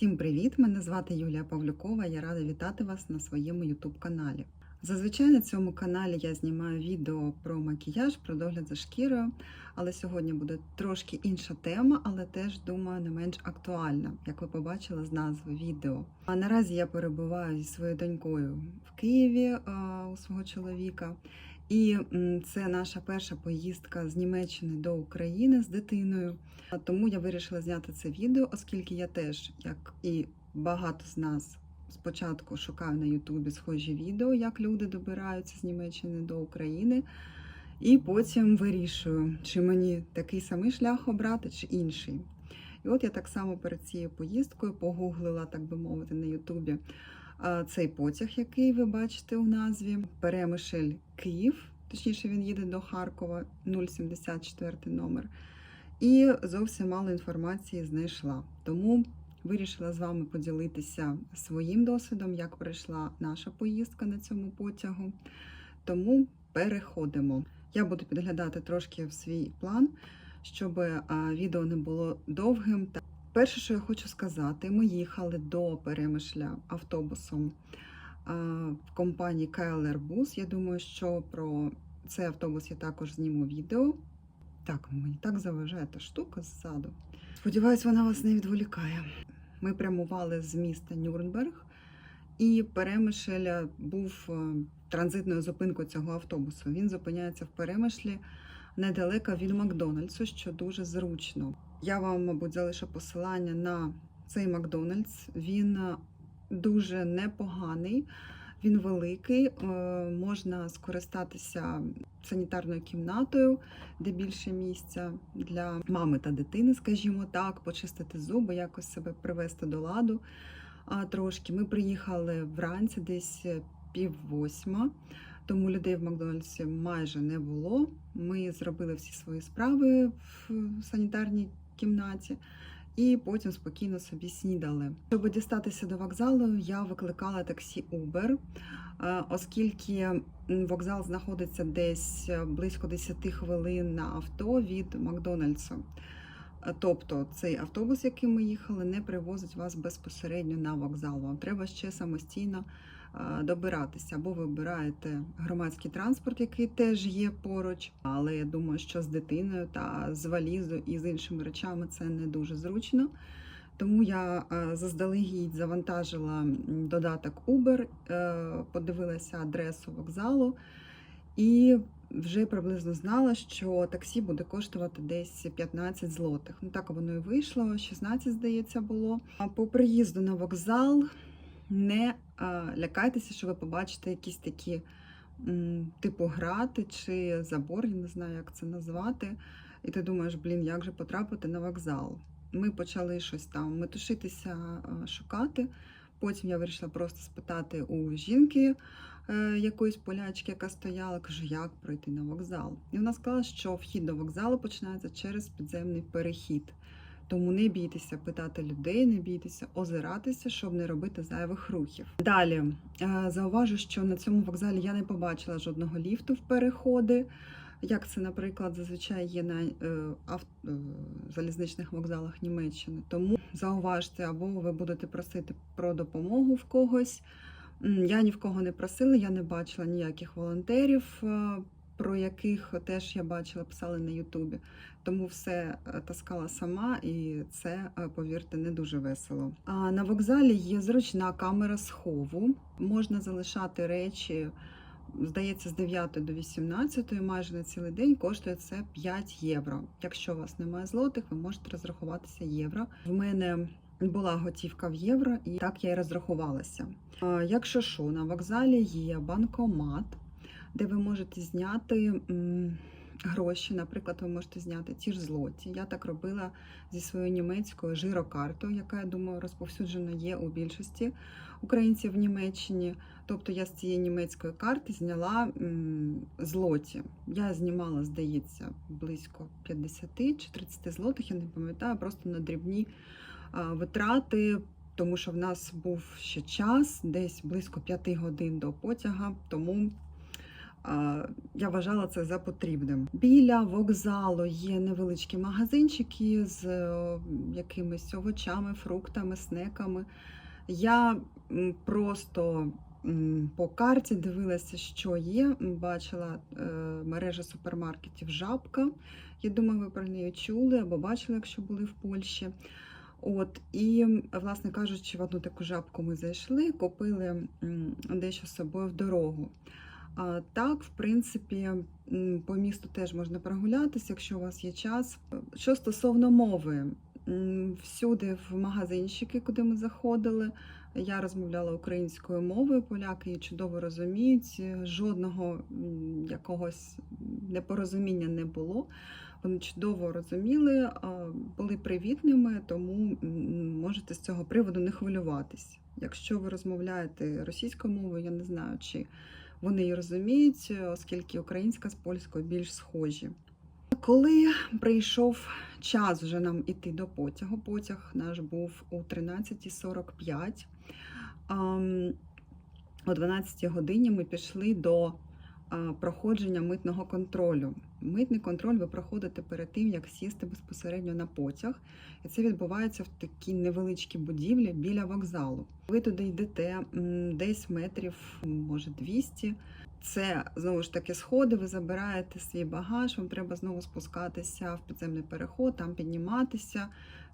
Всім привіт! Мене звати Юлія Павлюкова. Я рада вітати вас на своєму YouTube каналі. Зазвичай на цьому каналі я знімаю відео про макіяж, про догляд за шкірою, але сьогодні буде трошки інша тема, але теж думаю не менш актуальна, як ви побачили з назви відео. А наразі я перебуваю зі своєю донькою в Києві у свого чоловіка. І це наша перша поїздка з Німеччини до України з дитиною. Тому я вирішила зняти це відео, оскільки я теж, як і багато з нас, спочатку шукаю на Ютубі схожі відео, як люди добираються з Німеччини до України. І потім вирішую, чи мені такий самий шлях обрати, чи інший. І от я так само перед цією поїздкою погуглила, так би мовити, на Ютубі цей потяг, який ви бачите у назві Перемишль Київ. Точніше, він їде до Харкова, 074 номер. І зовсім мало інформації знайшла. Тому вирішила з вами поділитися своїм досвідом, як пройшла наша поїздка на цьому потягу. Тому переходимо. Я буду підглядати трошки в свій план, щоб відео не було довгим. Та перше, що я хочу сказати, ми їхали до Перемишля автобусом в компанії KLR Bus. Я думаю, що про цей автобус я також зніму відео. Так, мені так заважає та штука ззаду. Сподіваюсь, вона вас не відволікає. Ми прямували з міста Нюрнберг, і Перемишль був е, транзитною зупинкою цього автобусу. Він зупиняється в Перемишлі недалеко від Макдональдсу, що дуже зручно. Я вам, мабуть, залишу посилання на цей Макдональдс. Він е, дуже непоганий. Він великий, е, можна скористатися санітарною кімнатою, де більше місця для мами та дитини, скажімо так, почистити зуби, якось себе привести до ладу. А трошки ми приїхали вранці, десь пів восьма, тому людей в Макдональдсі майже не було. Ми зробили всі свої справи в санітарній кімнаті. І потім спокійно собі снідали. Щоб дістатися до вокзалу, я викликала таксі Uber, е, оскільки вокзал знаходиться десь близько 10 хвилин на авто від Макдональдсу. Е, Тобто цей автобус, яким ми їхали, не привозить вас безпосередньо на вокзал. Вам треба ще самостійно е, добиратися. Або ви обираєте громадський транспорт, який теж є поруч. Але я думаю, що з дитиною та з валізою і з іншими речами це не дуже зручно. Тому я е, заздалегідь завантажила додаток Uber, е, подивилася адресу вокзалу і вже приблизно знала, що таксі буде коштувати десь 15 злотих. Ну так воно і вийшло, 16, здається, було. А по приїзду на вокзал не а, лякайтеся, що ви побачите якісь такі типу грати чи забор, я не знаю, як це назвати. І ти думаєш, блін, як же потрапити на вокзал? Ми почали щось там метушитися, а, шукати. Потім я вирішила просто спитати у жінки е, якоїсь полячки, яка стояла, кажу, як пройти на вокзал. І вона сказала, що вхід до вокзалу починається через підземний перехід. Тому не бійтеся питати людей, не бійтеся озиратися, щоб не робити зайвих рухів. Далі е, зауважу, що на цьому вокзалі я не побачила жодного ліфту в переходи. Як це, наприклад, зазвичай є на е, е, залізничних вокзалах Німеччини. Тому зауважте, або ви будете просити про допомогу в когось. Я ні в кого не просила, я не бачила ніяких волонтерів, про яких теж я бачила, писали на Ютубі. Тому все е, таскала сама, і це, е, повірте, не дуже весело. А на вокзалі є зручна камера схову. Можна залишати речі здається, з 9 до 18 майже на цілий день коштує це 5 євро. Якщо у вас немає злотих, ви можете розрахуватися євро. В мене була готівка в євро, і так я і розрахувалася. Якщо що, на вокзалі є банкомат, де ви можете зняти. Гроші, наприклад, ви можете зняти ті ж злоті. Я так робила зі своєю німецькою жирокартою, яка я думаю розповсюджена є у більшості українців в Німеччині. Тобто я з цієї німецької карти зняла злоті. Я знімала, здається, близько 50 чи 30 злотих, я не пам'ятаю, просто на дрібні витрати, тому що в нас був ще час, десь близько 5 годин до потяга. Тому Я вважала це за потрібним. Біля вокзалу є невеличкі магазинчики з е, якимись овочами, фруктами, снеками. Я просто по карті дивилася, що є. Бачила е, мережа супермаркетів Жабка. Я думаю, ви про неї чули або бачили, якщо були в Польщі. От і, власне кажучи, в одну таку жабку ми зайшли, купили дещо з собою в дорогу. Так, в принципі, по місту теж можна прогулятися, якщо у вас є час. Що стосовно мови, всюди в магазинчики, куди ми заходили, я розмовляла українською мовою, поляки її чудово розуміють. Жодного якогось непорозуміння не було. Вони чудово розуміли, були привітними, тому можете з цього приводу не хвилюватись. Якщо ви розмовляєте російською мовою, я не знаю, чи вони її розуміють, оскільки українська з польською більш схожі. Коли прийшов час вже нам іти до потягу, потяг наш був у 13.45. О 12 годині ми пішли до проходження митного контролю. Митний контроль ви проходите перед тим, як сісти безпосередньо на потяг. І це відбувається в такій невеличкій будівлі біля вокзалу. Ви туди йдете десь метрів, може 200. Це знову ж таки сходи, ви забираєте свій багаж, вам треба знову спускатися в підземний переход, там підніматися.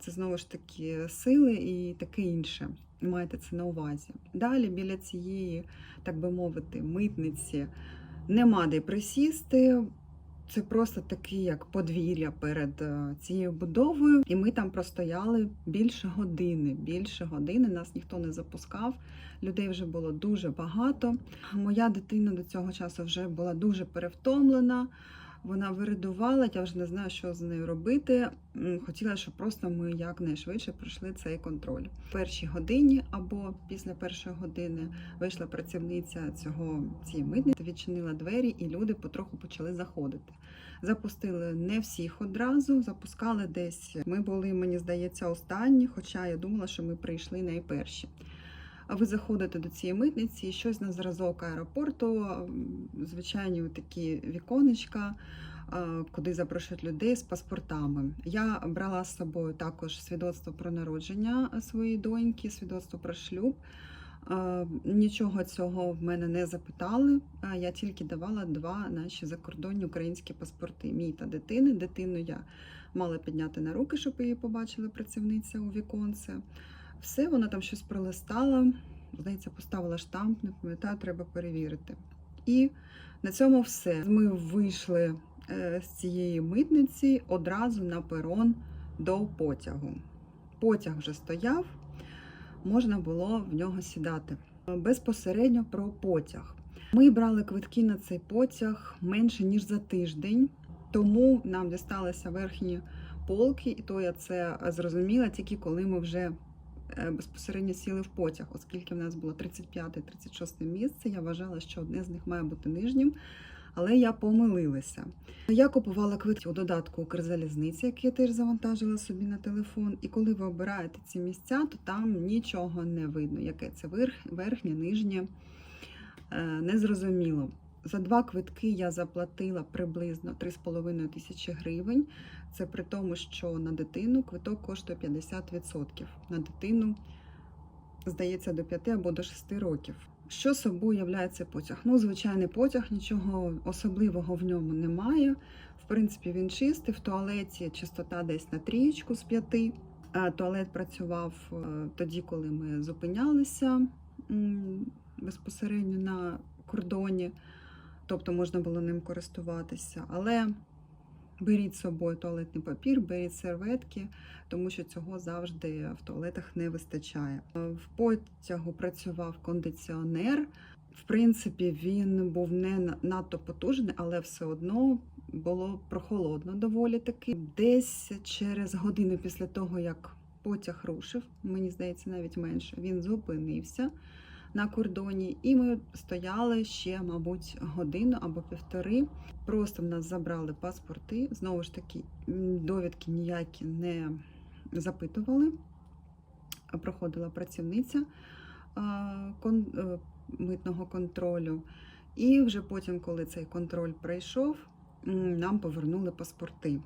Це знову ж таки сили і таке інше. Майте це на увазі. Далі біля цієї, так би мовити, митниці нема де присісти. Це просто такі, як подвір'я перед е, цією будовою, і ми там простояли більше години. Більше години нас ніхто не запускав. Людей вже було дуже багато. Моя дитина до цього часу вже була дуже перевтомлена. Вона виридувала, я вже не знаю, що з нею робити. Хотіла, щоб просто ми якнайшвидше пройшли цей контроль. В першій годині або після першої години вийшла працівниця цього цієї митниці, відчинила двері, і люди потроху почали заходити. Запустили не всіх одразу, запускали десь. Ми були, мені здається, останні, хоча я думала, що ми прийшли найперші. Ви заходите до цієї митниці, і щось на зразок аеропорту, звичайні такі віконечка, куди запрошують людей з паспортами. Я брала з собою також свідоцтво про народження своєї доньки, свідоцтво про шлюб. Нічого цього в мене не запитали. Я тільки давала два наші закордонні українські паспорти. Мій та дитини. Дитину я мала підняти на руки, щоб її побачила працівниця у віконце. Все, вона там щось пролистала, здається, поставила штамп, не пам'ятаю, треба перевірити. І на цьому все. Ми вийшли е, з цієї митниці одразу на перон до потягу. Потяг вже стояв, можна було в нього сідати. Безпосередньо про потяг. Ми брали квитки на цей потяг менше ніж за тиждень, тому нам дісталися верхні полки, і то я це зрозуміла тільки коли ми вже безпосередньо сіли в потяг, оскільки в нас було 35-36 місце. Я вважала, що одне з них має бути нижнім, але я помилилася. Я купувала квитки у додатку Укрзалізниці, який я теж завантажила собі на телефон. І коли ви обираєте ці місця, то там нічого не видно, яке це верхнє, нижнє. Е, Незрозуміло. За два квитки я заплатила приблизно 3,5 тисячі гривень. Це при тому, що на дитину квиток коштує 50%. На дитину, здається, до 5 або до 6 років. Що собою являє цей потяг? Ну, звичайний потяг, нічого особливого в ньому немає. В принципі, він чистий. В туалеті чистота десь на трієчку з п'яти. Туалет працював е, тоді, коли ми зупинялися безпосередньо на кордоні, тобто можна було ним користуватися. Але беріть з собою туалетний папір, беріть серветки, тому що цього завжди в туалетах не вистачає. В потягу працював кондиціонер. В принципі, він був не надто потужний, але все одно було прохолодно доволі таки. Десь через годину після того, як потяг рушив, мені здається, навіть менше, він зупинився на кордоні, і ми стояли ще, мабуть, годину або півтори. Просто в нас забрали паспорти. Знову ж таки, довідки ніякі не запитували. Проходила працівниця е, митного контролю. І вже потім, коли цей контроль пройшов, нам повернули паспорти.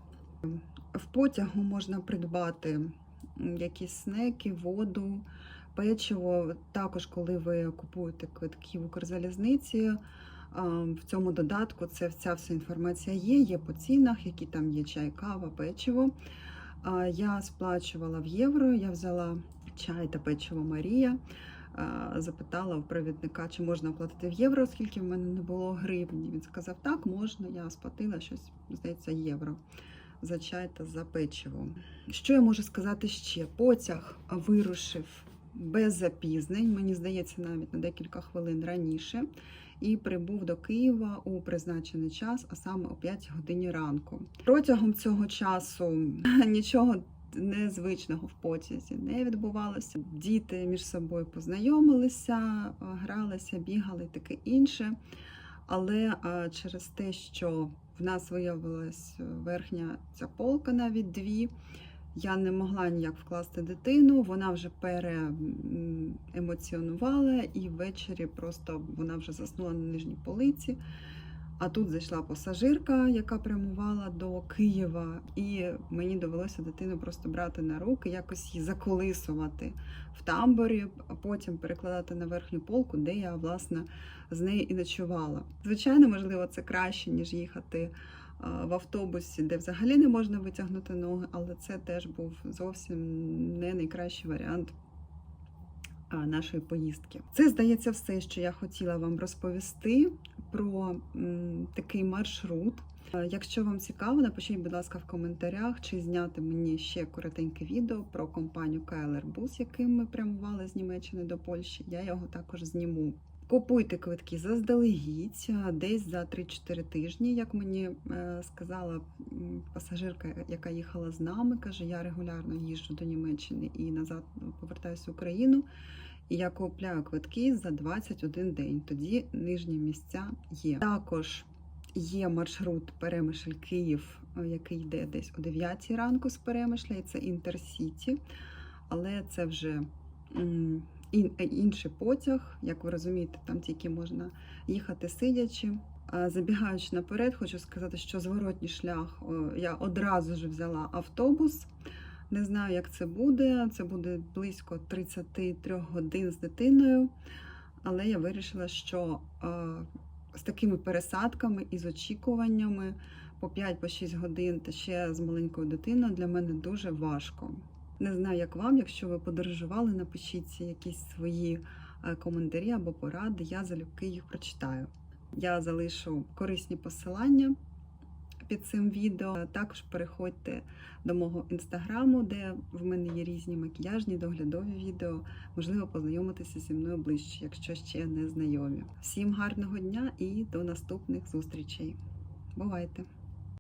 В потягу можна придбати якісь снеки, воду, печиво. Також, коли ви купуєте квитки в Укрзалізниці, в цьому додатку це ця вся інформація є, є по цінах, які там є чай, кава, печиво. Я сплачувала в євро, я взяла чай та печиво Марія. Запитала у провідника, чи можна оплатити в євро, оскільки в мене не було гривні. Він сказав, так, можна. Я сплатила щось, здається, євро за чай та за печиво. Що я можу сказати ще? Потяг вирушив без запізнень, мені здається, навіть на декілька хвилин раніше, і прибув до Києва у призначений час, а саме о 5 годині ранку. Протягом цього часу нічого незвичного в потязі не відбувалося. Діти між собою познайомилися, гралися, бігали таке інше. Але через те, що в нас виявилась верхня ця полка, навіть дві, я не могла ніяк вкласти дитину, вона вже переемоціонувала, і ввечері просто вона вже заснула на нижній полиці. А тут зайшла пасажирка, яка прямувала до Києва, і мені довелося дитину просто брати на руки, якось її заколисувати в тамбурі, а потім перекладати на верхню полку, де я власне з нею і ночувала. Звичайно, можливо, це краще ніж їхати в автобусі, де взагалі не можна витягнути ноги, але це теж був зовсім не найкращий варіант нашої поїздки. Це здається все, що я хотіла вам розповісти про такий маршрут. Якщо вам цікаво, напишіть, будь ласка, в коментарях, чи зняти мені ще коротеньке відео про компанію KLR Bus, яким ми прямували з Німеччини до Польщі. Я його також зніму. Купуйте квитки заздалегідь, е, десь за 3-4 тижні, як мені е, сказала пасажирка, яка їхала з нами, каже, я регулярно їжджу до Німеччини і назад повертаюся в Україну. І я купляю квитки за 21 день. Тоді нижні місця є. Також є маршрут Перемишль Київ, е, який йде десь о 9 ранку з Перемишля, і це Інтерсіті. Але це вже е, інший потяг. Як ви розумієте, там тільки можна їхати сидячи. Забігаючи наперед, хочу сказати, що зворотній шлях я одразу ж взяла автобус. Не знаю, як це буде. Це буде близько 33 годин з дитиною. Але я вирішила, що з такими пересадками і з очікуваннями по 5-6 годин та ще з маленькою дитиною для мене дуже важко. Не знаю, як вам, якщо ви подорожували, напишіть якісь свої е, коментарі або поради. Я залюбки їх прочитаю. Я залишу корисні посилання під цим відео. Також переходьте до мого інстаграму, де в мене є різні макіяжні доглядові відео. Можливо, познайомитися зі мною ближче, якщо ще не знайомі. Всім гарного дня і до наступних зустрічей. Бувайте!